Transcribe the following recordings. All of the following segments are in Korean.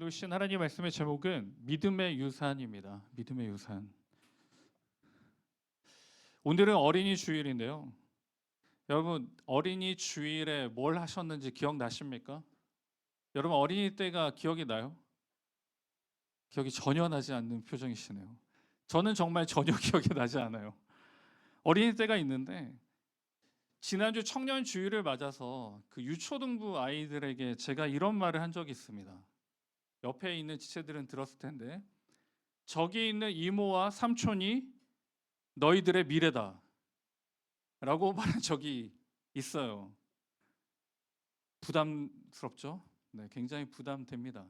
오늘 신 하나님 말씀의 제목은 믿음의 유산입니다. 믿음의 유산. 오늘은 어린이 주일인데요. 여러분 어린이 주일에 뭘 하셨는지 기억나십니까? 여러분 어린이 때가 기억이 나요? 기억이 전혀 나지 않는 표정이시네요. 저는 정말 전혀 기억이 나지 않아요. 어린이 때가 있는데 지난주 청년 주일을 맞아서 그 유초등부 아이들에게 제가 이런 말을 한 적이 있습니다. 옆에 있는 지체들은 들었을 텐데 저기 있는 이모와 삼촌이 너희들의 미래다. 라고 말한 적이 있어요. 부담스럽죠? 네, 굉장히 부담됩니다.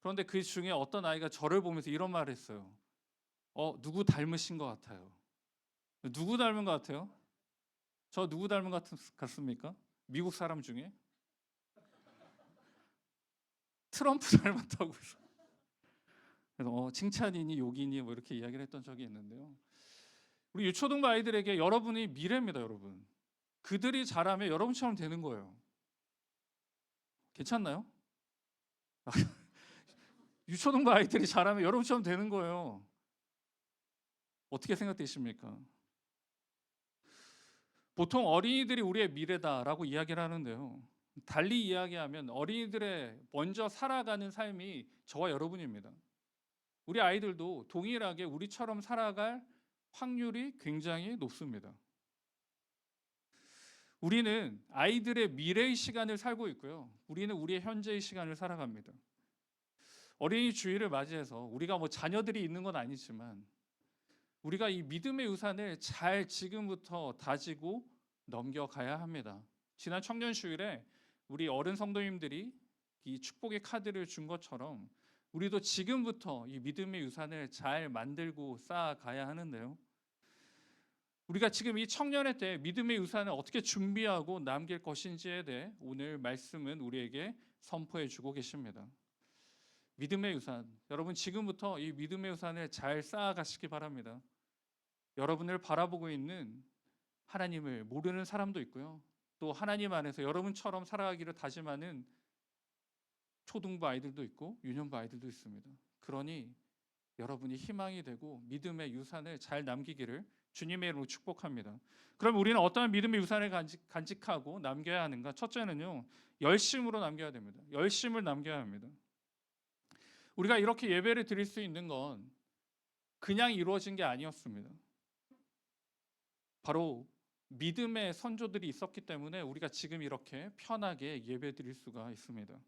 그런데 그 중에 어떤 아이가 저를 보면서 이런 말을 했어요. 어, 누구 닮으신 것 같아요. 누구 닮은 것 같아요? 저 누구 닮은 것 같- 같습니까? 미국 사람 중에? 트럼프 닮았다고 해서. 그래서 어, 칭찬이니 욕이니 뭐 이렇게 이야기를 했던 적이 있는데요. 우리 유초등부 아이들에게 여러분이 미래입니다, 여러분. 그들이 잘하면 여러분처럼 되는 거예요. 괜찮나요? 유초등부 아이들이 잘하면 여러분처럼 되는 거예요. 어떻게 생각되십니까? 보통 어린이들이 우리의 미래다라고 이야기를 하는데요. 달리 이야기하면 어린이들의 먼저 살아가는 삶이 저와 여러분입니다. 우리 아이들도 동일하게 우리처럼 살아갈 확률이 굉장히 높습니다. 우리는 아이들의 미래의 시간을 살고 있고요. 우리는 우리의 현재의 시간을 살아갑니다. 어린이 주일을 맞이해서 우리가 뭐 자녀들이 있는 건 아니지만 우리가 이 믿음의 유산을 잘 지금부터 다지고 넘겨가야 합니다. 지난 청년 주일에 우리 어른 성도님들이 이 축복의 카드를 준 것처럼 우리도 지금부터 이 믿음의 유산을 잘 만들고 쌓아가야 하는데요. 우리가 지금 이 청년의 때 믿음의 유산을 어떻게 준비하고 남길 것인지에 대해 오늘 말씀은 우리에게 선포해 주고 계십니다. 믿음의 유산. 여러분 지금부터 이 믿음의 유산을 잘 쌓아가시기 바랍니다. 여러분을 바라보고 있는 하나님을 모르는 사람도 있고요. 또 하나님 안에서 여러분처럼 살아가기를 다짐하는 초등부 아이들도 있고 유년부 아이들도 있습니다. 그러니 여러분이 희망이 되고 믿음의 유산을 잘 남기기를 주님의 이름으로 축복합니다. 그럼 우리는 어떠한 믿음의 유산을 간직, 간직하고 남겨야 하는가? 첫째는요, 열심으로 남겨야 됩니다. 열심을 남겨야 합니다. 우리가 이렇게 예배를 드릴 수 있는 건 그냥 이루어진 게 아니었습니다. 바로 믿음의 선조들이 있었기 때문에 우리가 지금 이렇게 편하게 예배 드릴 수가 있습니다.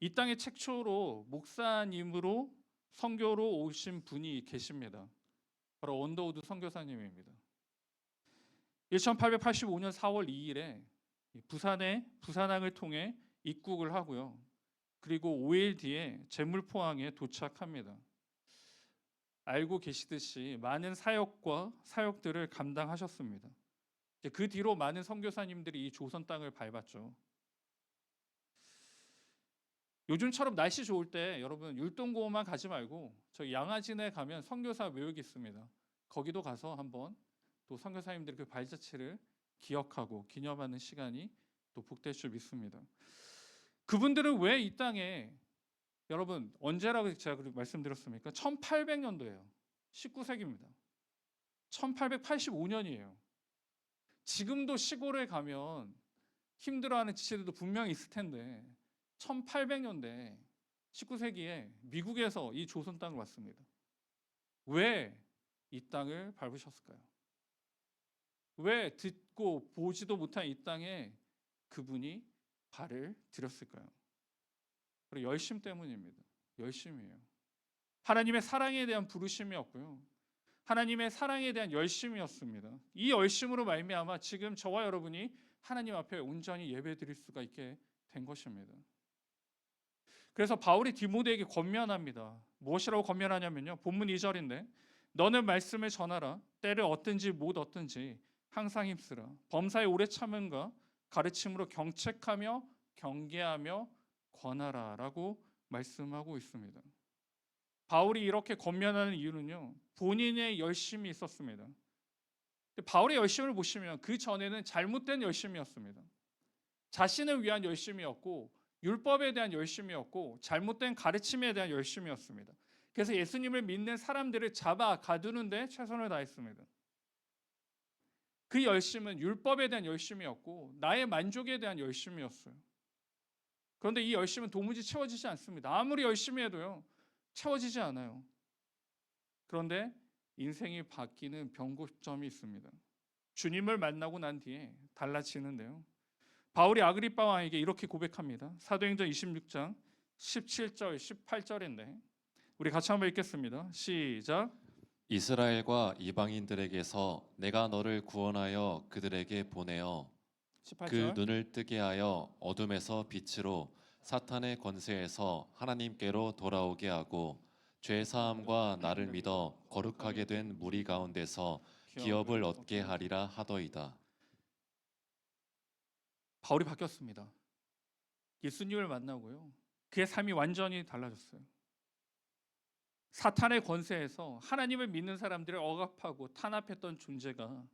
이 땅의 책초로 목사님으로 선교로 오신 분이 계십니다. 바로 원더우드 선교사님입니다. 1885년 4월 2일에 부산에 부산항을 통해 입국을 하고요. 그리고 5일 뒤에 제물포항에 도착합니다. 알고 계시듯이 많은 사역과 사역들을 감당하셨습니다. 그 뒤로 많은 선교사님들이 이 조선 땅을 밟았죠. 요즘처럼 날씨 좋을 때 여러분 율동고만 가지 말고 저희 양화진에 가면 선교사 묘역이 있습니다. 거기도 가서 한번 또 선교사님들의 그 발자취를 기억하고 기념하는 시간이 또 복될 줄 믿습니다. 그분들은 왜 이 땅에 여러분 언제라고 제가 말씀드렸습니까? 1800년도예요. 19세기입니다. 1885년이에요. 지금도 시골에 가면 힘들어하는 지체들도 분명히 있을 텐데 1800년대 19세기에 미국에서 이 조선 땅을 왔습니다. 왜 이 땅을 밟으셨을까요? 왜 듣고 보지도 못한 이 땅에 그분이 발을 들였을까요? 바로 열심 때문입니다. 열심이에요. 하나님의 사랑에 대한 부르심이었고요. 하나님의 사랑에 대한 열심이었습니다. 이 열심으로 말미암아 지금 저와 여러분이 하나님 앞에 온전히 예배드릴 수가 있게 된 것입니다. 그래서 바울이 디모데에게 권면합니다. 무엇이라고 권면하냐면요. 본문 2절인데 너는 말씀을 전하라. 때를 얻든지 못 얻든지 항상 힘쓰라. 범사에 오래 참음과 가르침으로 경책하며 경계하며 권하라라고 말씀하고 있습니다. 바울이 이렇게 권면하는 이유는요. 본인의 열심이 있었습니다. 바울의 열심을 보시면 그 전에는 잘못된 열심이었습니다. 자신을 위한 열심이었고 율법에 대한 열심이었고 잘못된 가르침에 대한 열심이었습니다. 그래서 예수님을 믿는 사람들을 잡아 가두는데 최선을 다했습니다. 그 열심은 율법에 대한 열심이었고 나의 만족에 대한 열심이었어요. 그런데 이 열심은 도무지 채워지지 않습니다. 아무리 열심히 해도요. 채워지지 않아요. 그런데 인생이 바뀌는 변곡점이 있습니다. 주님을 만나고 난 뒤에 달라지는데요. 바울이 아그리빠 왕에게 이렇게 고백합니다. 사도행전 26장 17절, 18절인데 우리 같이 한번 읽겠습니다. 시작. 이스라엘과 이방인들에게서 내가 너를 구원하여 그들에게 보내어 그 18절. 눈을 뜨게 하여 어둠에서 빛으로 사탄의 권세에서 하나님께로 돌아오게 하고 죄 사함과 나를 믿어 거룩하게 된 무리 가운데서 기업을 얻게 하리라 하더이다. 바울이 바뀌었습니다. 예수님을 만나고요. 그의 삶이 완전히 달라졌어요. 사탄의 권세에서 하나님을 믿는 사람들을 억압하고 탄압했던 존재가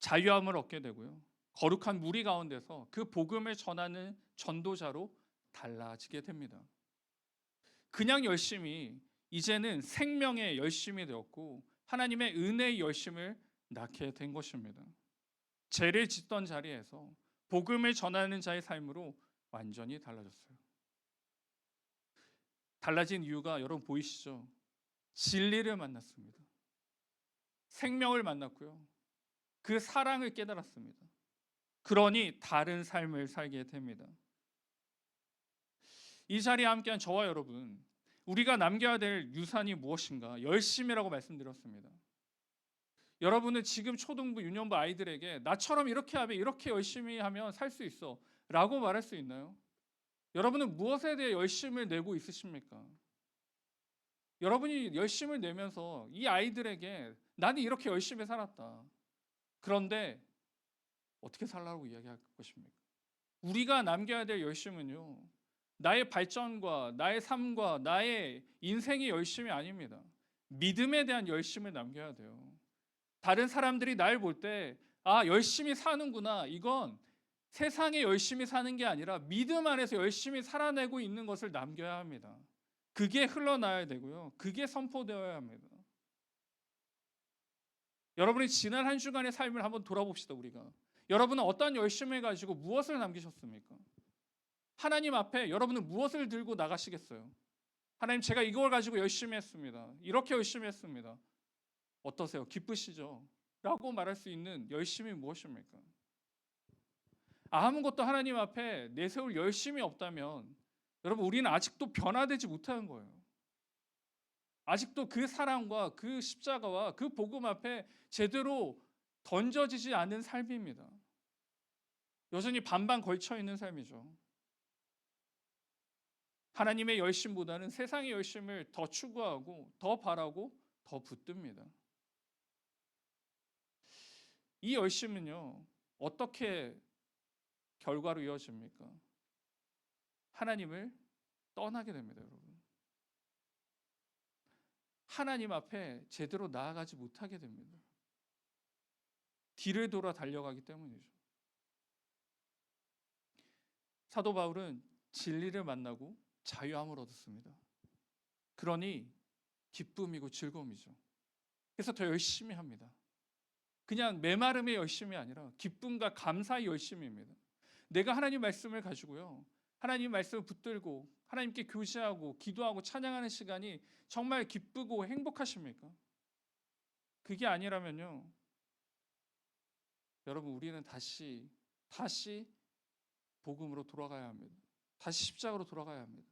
자유함을 얻게 되고요. 거룩한 무리 가운데서 그 복음을 전하는 전도자로 달라지게 됩니다. 그냥 열심히 이제는 생명의 열심이 되었고 하나님의 은혜의 열심을 낳게 된 것입니다. 죄를 짓던 자리에서 복음을 전하는 자의 삶으로 완전히 달라졌어요. 달라진 이유가 여러분 보이시죠? 진리를 만났습니다. 생명을 만났고요. 그 사랑을 깨달았습니다. 그러니 다른 삶을 살게 됩니다. 이 자리에 함께한 저와 여러분, 우리가 남겨야 될 유산이 무엇인가? 열심이라고 말씀드렸습니다. 여러분은 지금 초등부, 유년부 아이들에게 나처럼 이렇게 하면 이렇게 열심히 하면 살 수 있어 라고 말할 수 있나요? 여러분은 무엇에 대해 열심을 내고 있으십니까? 여러분이 열심을 내면서 이 아이들에게 나는 이렇게 열심히 살았다. 그런데 어떻게 살라고 이야기할 것입니까? 우리가 남겨야 될 열심은요. 나의 발전과 나의 삶과 나의 인생의 열심이 아닙니다. 믿음에 대한 열심을 남겨야 돼요. 다른 사람들이 날 볼 때, 아, 열심히 사는구나. 이건 세상에 열심히 사는 게 아니라 믿음 안에서 열심히 살아내고 있는 것을 남겨야 합니다. 그게 흘러나야 되고요. 그게 선포되어야 합니다. 여러분이 지난 한 주간의 삶을 한번 돌아봅시다, 우리가. 여러분은 어떤 열심을 가지고 무엇을 남기셨습니까? 하나님 앞에 여러분은 무엇을 들고 나가시겠어요? 하나님, 제가 이걸 가지고 열심히 했습니다. 이렇게 열심히 했습니다. 어떠세요? 기쁘시죠? 라고 말할 수 있는 열심이 무엇입니까? 아무것도 하나님 앞에 내세울 열심이 없다면 여러분 우리는 아직도 변화되지 못하는 거예요. 아직도 그 사랑과 그 십자가와 그 복음 앞에 제대로 던져지지 않은 삶입니다. 여전히 반반 걸쳐 있는 삶이죠. 하나님의 열심보다는 세상의 열심을 더 추구하고 더 바라고 더 붙듭니다. 이 열심은요, 어떻게 결과로 이어집니까? 하나님을 떠나게 됩니다, 여러분. 하나님 앞에 제대로 나아가지 못하게 됩니다. 뒤를 돌아 달려가기 때문이죠. 사도 바울은 진리를 만나고 자유함을 얻었습니다. 그러니 기쁨이고 즐거움이죠. 그래서 더 열심히 합니다. 그냥 메마름의 열심이 아니라 기쁨과 감사의 열심입니다. 내가 하나님 말씀을 가지고요. 하나님 말씀을 붙들고 하나님께 교제하고 기도하고 찬양하는 시간이 정말 기쁘고 행복하십니까? 그게 아니라면요. 여러분 우리는 다시 다시 복음으로 돌아가야 합니다. 다시 십자가로 돌아가야 합니다.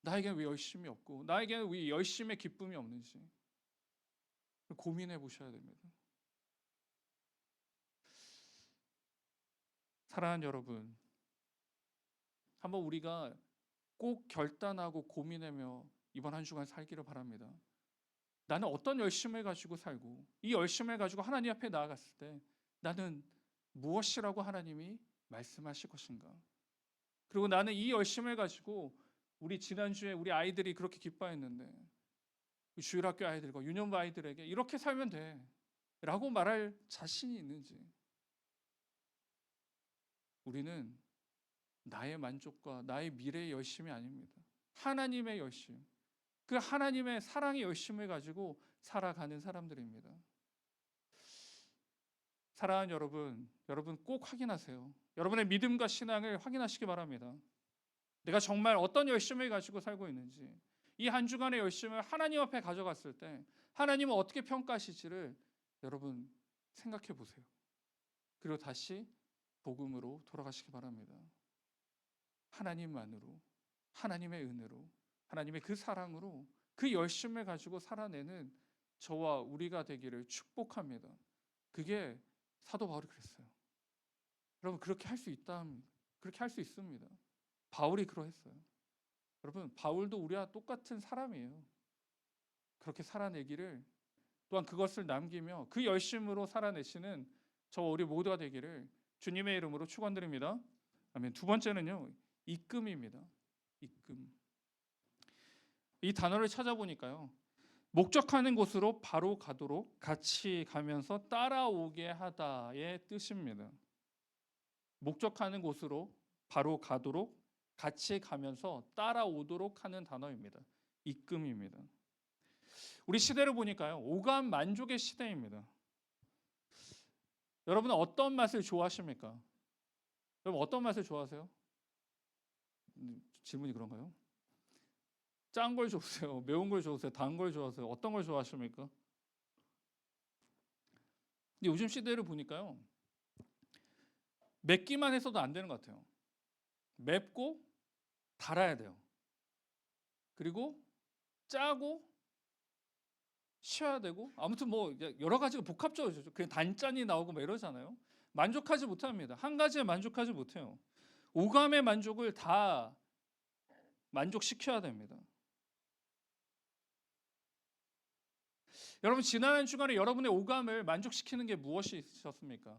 나에게는 왜 열심이 없고 나에게는 왜 열심의 기쁨이 없는지 고민해 보셔야 됩니다. 사랑하는 여러분, 한번 우리가 꼭 결단하고 고민하며 이번 한 주간 살기를 바랍니다. 나는 어떤 열심을 가지고 살고 이 열심을 가지고 하나님 앞에 나아갔을 때 나는 무엇이라고 하나님이 말씀하실 것인가? 그리고 나는 이 열심을 가지고 우리 지난주에 우리 아이들이 그렇게 기뻐했는데 주일학교 아이들과 유년부 아이들에게 이렇게 살면 돼 라고 말할 자신이 있는지 우리는 나의 만족과 나의 미래의 열심이 아닙니다. 하나님의 열심. 그 하나님의 사랑의 열심을 가지고 살아가는 사람들입니다. 사랑하는 여러분, 여러분 꼭 확인하세요. 여러분의 믿음과 신앙을 확인하시기 바랍니다. 내가 정말 어떤 열심을 가지고 살고 있는지, 이 한 주간의 열심을 하나님 앞에 가져갔을 때 하나님은 어떻게 평가하실지를 여러분 생각해 보세요. 그리고 다시 복음으로 돌아가시기 바랍니다. 하나님만으로, 하나님의 은혜로, 하나님의 그 사랑으로 그 열심을 가지고 살아내는 저와 우리가 되기를 축복합니다. 그게 사도 바울이 그랬어요. 여러분 그렇게 할 수 있다. 그렇게 할 수 있습니다. 바울이 그러했어요. 여러분 바울도 우리와 똑같은 사람이에요. 그렇게 살아내기를 또한 그것을 남기며 그 열심으로 살아내시는 저와 우리 모두가 되기를 주님의 이름으로 축원드립니다. 아멘. 두 번째는요. 입금입니다. 입금. 이 단어를 찾아보니까요. 목적하는 곳으로 바로 가도록 같이 가면서 따라오게 하다의 뜻입니다. 목적하는 곳으로 바로 가도록 같이 가면서 따라오도록 하는 단어입니다. 입금입니다. 우리 시대를 보니까요. 오감 만족의 시대입니다. 여러분은 어떤 맛을 좋아하십니까? 여러분 어떤 맛을 좋아하세요? 음, 질문이 그런가요? 짠 걸 좋으세요? 매운 걸 좋으세요? 단 걸 좋아하세요? 어떤 걸 좋아하십니까? 근데 요즘 시대를 보니까요. 맵기만 해서도 안 되는 것 같아요. 맵고 달아야 돼요. 그리고 짜고 쉬어야 되고 아무튼 뭐 여러 가지가 복합적이죠. 그냥 단짠이 나오고 뭐 이러잖아요. 만족하지 못합니다. 한 가지에 만족하지 못해요. 오감의 만족을 다 만족시켜야 됩니다. 여러분 지난 한 주간에 여러분의 오감을 만족시키는 게 무엇이 있었습니까?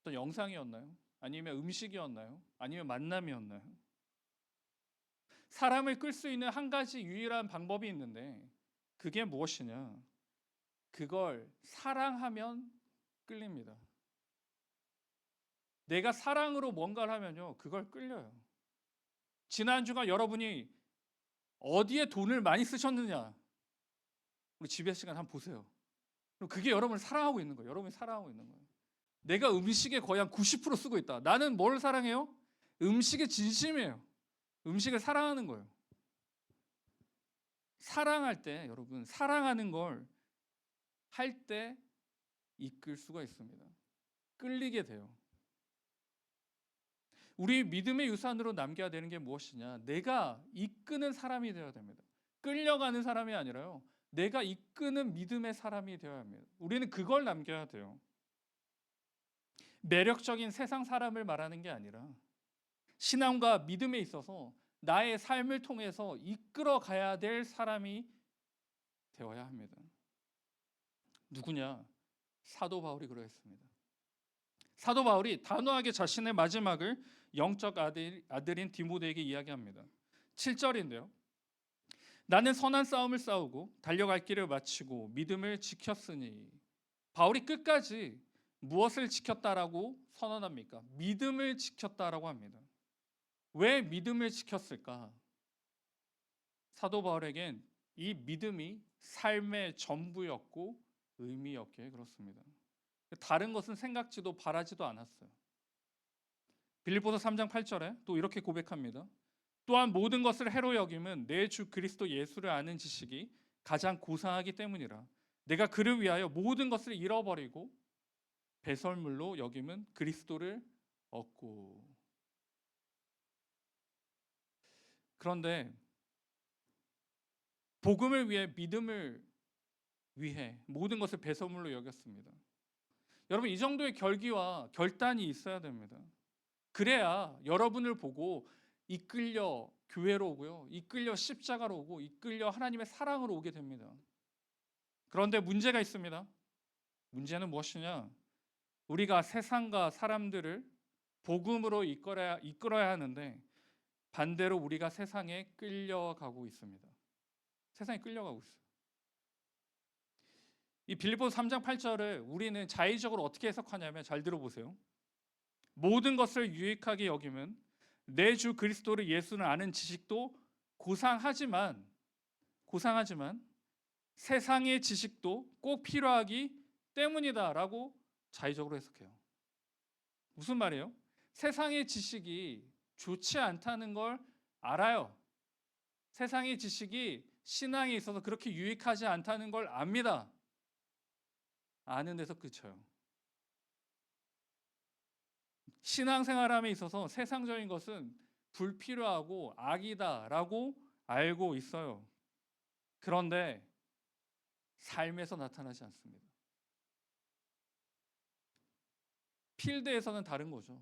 어떤 영상이었나요? 아니면 음식이었나요? 아니면 만남이었나요? 사람을 끌 수 있는 한 가지 유일한 방법이 있는데 그게 무엇이냐? 그걸 사랑하면 끌립니다. 내가 사랑으로 뭔가를 하면요, 그걸 끌려요. 지난 주간 여러분이 어디에 돈을 많이 쓰셨느냐? 우리 집에 시간 한번 보세요. 그럼 그게 여러분을 사랑하고 있는 거예요. 여러분이 사랑하고 있는 거예요. 내가 음식에 거의 한 90% 쓰고 있다. 나는 뭘 사랑해요? 음식의 진심이에요. 음식을 사랑하는 거예요. 사랑할 때 여러분 사랑하는 걸 할 때 이끌 수가 있습니다. 끌리게 돼요. 우리 믿음의 유산으로 남겨야 되는 게 무엇이냐? 내가 이끄는 사람이 되어야 됩니다. 끌려가는 사람이 아니라요. 내가 이끄는 믿음의 사람이 되어야 합니다. 우리는 그걸 남겨야 돼요. 매력적인 세상 사람을 말하는 게 아니라 신앙과 믿음에 있어서 나의 삶을 통해서 이끌어 가야 될 사람이 되어야 합니다. 누구냐? 사도 바울이 그러했습니다. 사도 바울이 단호하게 자신의 마지막을 영적 아들, 아들인 디모데에게 이야기합니다. 7절인데요. 나는 선한 싸움을 싸우고 달려갈 길을 마치고 믿음을 지켰으니 바울이 끝까지 무엇을 지켰다라고 선언합니까? 믿음을 지켰다라고 합니다. 왜 믿음을 지켰을까? 사도 바울에겐 이 믿음이 삶의 전부였고 의미였기에 그렇습니다. 다른 것은 생각지도 바라지도 않았어요. 빌립보서 3장 8절에 또 이렇게 고백합니다. 또한 모든 것을 해로 여김은 내 주 그리스도 예수를 아는 지식이 가장 고상하기 때문이라. 내가 그를 위하여 모든 것을 잃어버리고 배설물로 여김은 그리스도를 얻고. 그런데 복음을 위해 믿음을 위해 모든 것을 배설물로 여겼습니다. 여러분 이 정도의 결기와 결단이 있어야 됩니다. 그래야 여러분을 보고 이끌려 교회로 오고요. 이끌려 십자가로 오고 이끌려 하나님의 사랑으로 오게 됩니다. 그런데 문제가 있습니다. 문제는 무엇이냐? 우리가 세상과 사람들을 복음으로 이끌어야, 이끌어야 하는데 반대로 우리가 세상에 끌려가고 있습니다. 세상에 끌려가고 있어요. 이 빌립보 3장 8절을 우리는 자의적으로 어떻게 해석하냐면 잘 들어보세요. 모든 것을 유익하게 여기면 내 주 그리스도를 예수를 아는 지식도 고상하지만 고상하지만 세상의 지식도 꼭 필요하기 때문이다라고 자의적으로 해석해요. 무슨 말이에요? 세상의 지식이 좋지 않다는 걸 알아요. 세상의 지식이 신앙에 있어서 그렇게 유익하지 않다는 걸 압니다. 아는 데서 그쳐요. 신앙생활함에 있어서 세상적인 것은 불필요하고 악이다라고 알고 있어요. 그런데 삶에서 나타나지 않습니다. 필드에서는 다른 거죠.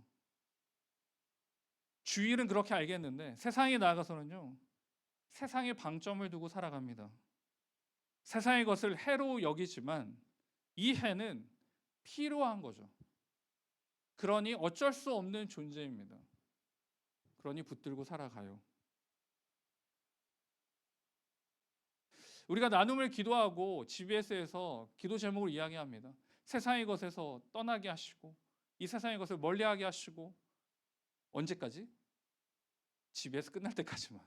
주일은 그렇게 알겠는데 세상에 나아가서는요. 세상에 방점을 두고 살아갑니다. 세상의 것을 해로 여기지만 이 해는 필요한 거죠. 그러니 어쩔 수 없는 존재입니다. 그러니 붙들고 살아가요. 우리가 나눔을 기도하고 GBS에서 기도 제목을 이야기합니다. 세상의 것에서 떠나게 하시고 이 세상의 것을 멀리하게 하시고 언제까지? GBS 끝날 때까지만.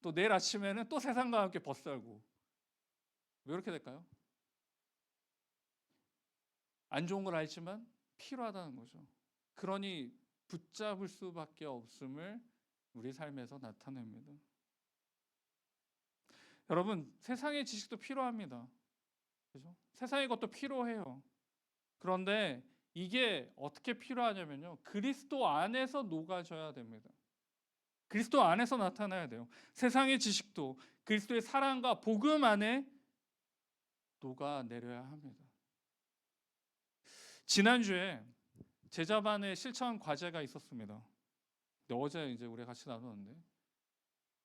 또 내일 아침에는 또 세상과 함께 벗살고 왜 이렇게 될까요? 안 좋은 걸 알지만 필요하다는 거죠. 그러니 붙잡을 수밖에 없음을 우리 삶에서 나타냅니다. 여러분, 세상의 지식도 필요합니다. 그죠? 세상의 것도 필요해요. 그런데 이게 어떻게 필요하냐면요. 그리스도 안에서 녹아져야 됩니다. 그리스도 안에서 나타나야 돼요. 세상의 지식도 그리스도의 사랑과 복음 안에 녹아 내려야 합니다. 지난주에 제자반의 실천 과제가 있었습니다. 어제 이제 우리 같이 나눴는데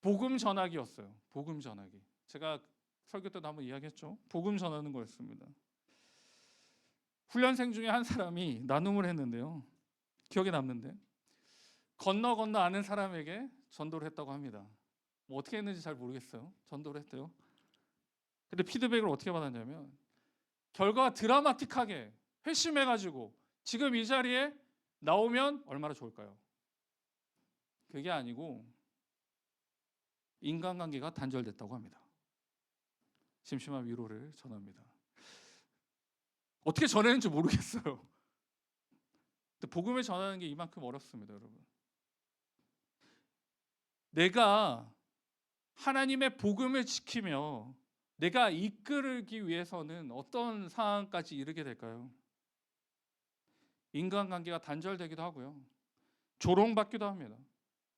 복음 전하기였어요. 복음 전하기. 제가 설교 때도 한번 이야기했죠. 복음 전하는 거였습니다. 훈련생 중에 한 사람이 나눔을 했는데요. 기억에 남는데 건너 건너 아는 사람에게 전도를 했다고 합니다. 뭐 어떻게 했는지 잘 모르겠어요. 전도를 했대요. 근데 피드백을 어떻게 받았냐면 결과가 드라마틱하게 회심해가지고 지금 이 자리에 나오면 얼마나 좋을까요? 그게 아니고 인간관계가 단절됐다고 합니다. 심심한 위로를 전합니다. 어떻게 전했는지 모르겠어요. 복음을 전하는 게 이만큼 어렵습니다, 여러분. 내가 하나님의 복음을 지키며 내가 이끌기 위해서는 어떤 상황까지 이르게 될까요? 인간관계가 단절되기도 하고요. 조롱받기도 합니다.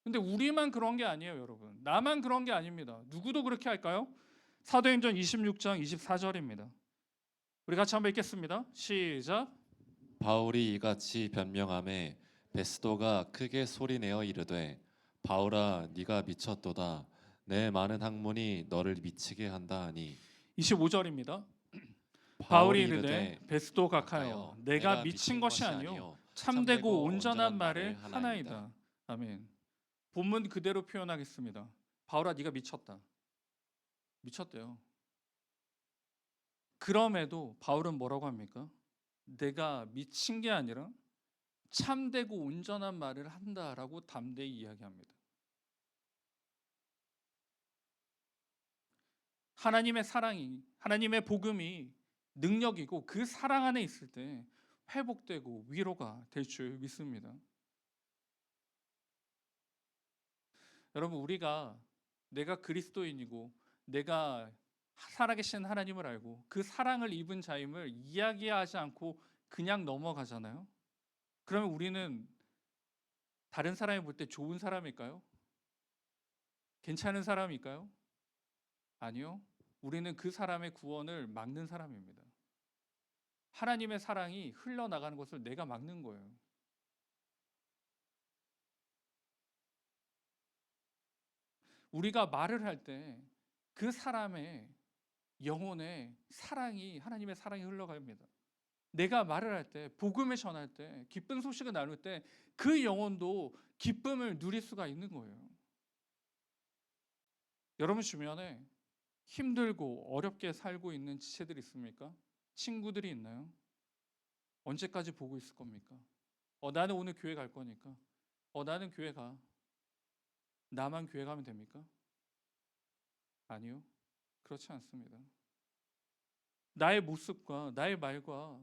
근데 우리만 그런 게 아니에요, 여러분. 나만 그런 게 아닙니다. 누구도 그렇게 할까요? 사도행전 26장 24절입니다. 우리 같이 한번 읽겠습니다. 시작. 바울이 이같이 변명함에 베스도가 크게 소리내어 이르되 바울아 네가 미쳤도다 내 많은 학문이 너를 미치게 한다 하니 25절입니다. 바울이 이르되 베스도 각하여 내가 미친 것이 아니요 참되고 온전한 말을 하나이다. 아멘. 본문 그대로 표현하겠습니다. 바울아 네가 미쳤다. 미쳤대요. 그럼에도 바울은 뭐라고 합니까? 내가 미친 게 아니라 참되고 온전한 말을 한다라고 담대히 이야기합니다. 하나님의 사랑이 하나님의 복음이 능력이고 그 사랑 안에 있을 때 회복되고 위로가 될 줄 믿습니다. 여러분 우리가 내가 그리스도인이고 내가 살아계신 하나님을 알고 그 사랑을 입은 자임을 이야기하지 않고 그냥 넘어가잖아요. 그러면 우리는 다른 사람이 볼 때 좋은 사람일까요? 괜찮은 사람일까요? 아니요. 우리는 그 사람의 구원을 막는 사람입니다. 하나님의 사랑이 흘러나가는 것을 내가 막는 거예요. 우리가 말을 할 때 그 사람의 영혼에 사랑이 하나님의 사랑이 흘러갑니다. 내가 말을 할 때 복음을 전할 때 기쁜 소식을 나눌 때 그 영혼도 기쁨을 누릴 수가 있는 거예요. 여러분 주변에 힘들고 어렵게 살고 있는 지체들 있습니까? 친구들이 있나요? 언제까지 보고 있을 겁니까? 어, 나는 오늘 교회 갈 거니까 어 나는 교회 가. 나만 교회 가면 됩니까? 아니요. 그렇지 않습니다. 나의 모습과 나의 말과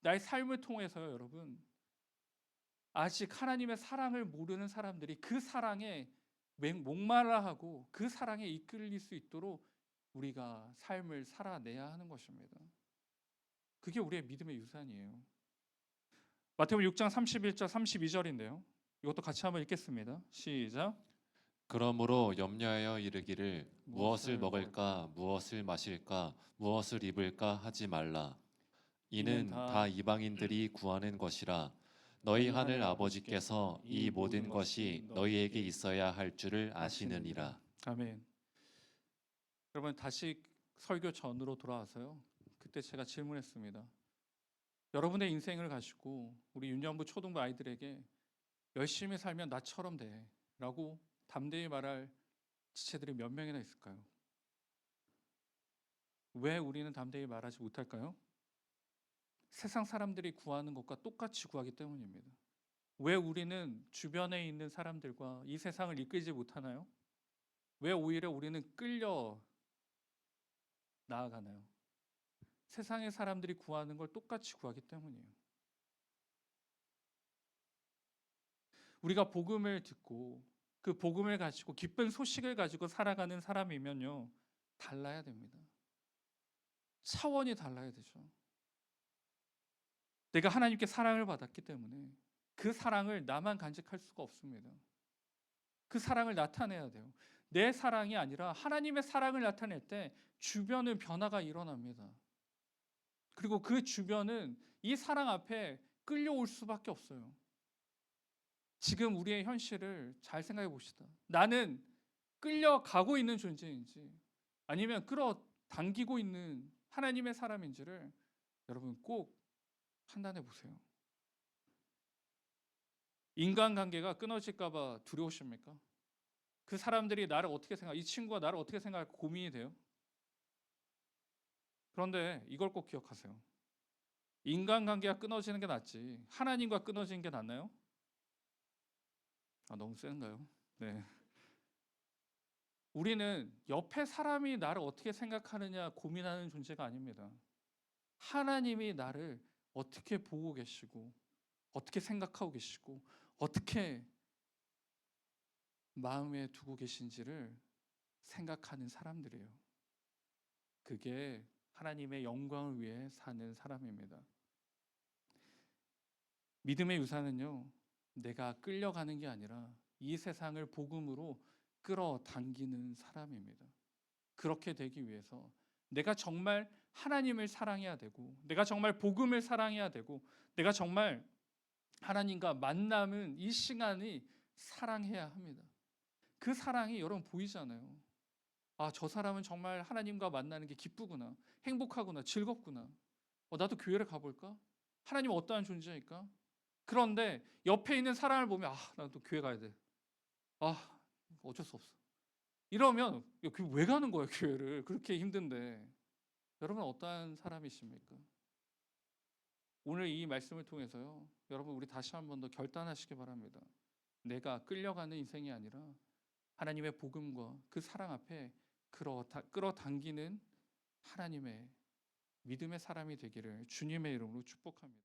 나의 삶을 통해서요, 여러분. 아직 하나님의 사랑을 모르는 사람들이 그 사랑에 맹- 목말라 하고 그 사랑에 이끌릴 수 있도록 우리가 삶을 살아내야 하는 것입니다. 그게 우리의 믿음의 유산이에요. 마태복음 6장 31절 32절인데요. 이것도 같이 한번 읽겠습니다. 시작. 그러므로 염려하여 이르기를 무엇을 먹을까 무엇을 마실까 무엇을 입을까 하지 말라 이는 다다 이방인들이 구하는 것이라 너희 하늘 아버지께서 이 모든 것이 너희에게 있어야 할 줄을 아시느니라 아멘. 여러분 다시 설교 전으로 돌아와서요. 그때 제가 질문했습니다. 여러분의 인생을 가지고 우리 유년부 초등부 아이들에게 열심히 살면 나처럼 돼라고 담대히 말할 지체들이 몇 명이나 있을까요? 왜 우리는 담대히 말하지 못할까요? 세상 사람들이 구하는 것과 똑같이 구하기 때문입니다. 왜 우리는 주변에 있는 사람들과 이 세상을 이끌지 못하나요? 왜 오히려 우리는 끌려 나아가나요? 세상의 사람들이 구하는 걸 똑같이 구하기 때문이에요. 우리가 복음을 듣고 그 복음을 가지고 기쁜 소식을 가지고 살아가는 사람이면요. 달라야 됩니다. 차원이 달라야 되죠. 내가 하나님께 사랑을 받았기 때문에 그 사랑을 나만 간직할 수가 없습니다. 그 사랑을 나타내야 돼요. 내 사랑이 아니라 하나님의 사랑을 나타낼 때 주변은 변화가 일어납니다. 그리고 그 주변은 이 사랑 앞에 끌려올 수밖에 없어요. 지금 우리의 현실을 잘 생각해 봅시다. 나는 끌려가고 있는 존재인지 아니면 끌어당기고 있는 하나님의 사람인지를 여러분 꼭 판단해 보세요. 인간관계가 끊어질까봐 두려우십니까? 그 사람들이 나를 어떻게 생각, 이 친구가 나를 어떻게 생각할까 고민이 돼요. 그런데 이걸 꼭 기억하세요. 인간관계가 끊어지는 게 낫지 하나님과 끊어지는 게 낫나요? 아 너무 센가요? 네. 우리는 옆에 사람이 나를 어떻게 생각하느냐 고민하는 존재가 아닙니다. 하나님이 나를 어떻게 보고 계시고 어떻게 생각하고 계시고 어떻게 마음에 두고 계신지를 생각하는 사람들이에요. 그게 하나님의 영광을 위해 사는 사람입니다. 믿음의 유산은요, 내가 끌려가는 게 아니라 이 세상을 복음으로 끌어당기는 사람입니다. 그렇게 되기 위해서 내가 정말 하나님을 사랑해야 되고, 내가 정말 복음을 사랑해야 되고, 내가 정말 하나님과 만남은 이 시간이 사랑해야 합니다. 그 사랑이 여러분 보이잖아요. 아, 저 사람은 정말 하나님과 만나는 게 기쁘구나, 행복하구나, 즐겁구나. 어, 나도 교회를 가볼까? 하나님 어떠한 존재일까? 그런데 옆에 있는 사람을 보면 아, 나도 교회 가야 돼. 아, 어쩔 수 없어. 이러면 왜 가는 거야, 교회를? 그렇게 힘든데. 여러분 어떠한 사람이십니까? 오늘 이 말씀을 통해서요. 여러분 우리 다시 한 번 더 결단하시기 바랍니다. 내가 끌려가는 인생이 아니라 하나님의 복음과 그 사랑 앞에 끌어당기는 하나님의 믿음의 사람이 되기를 주님의 이름으로 축복합니다.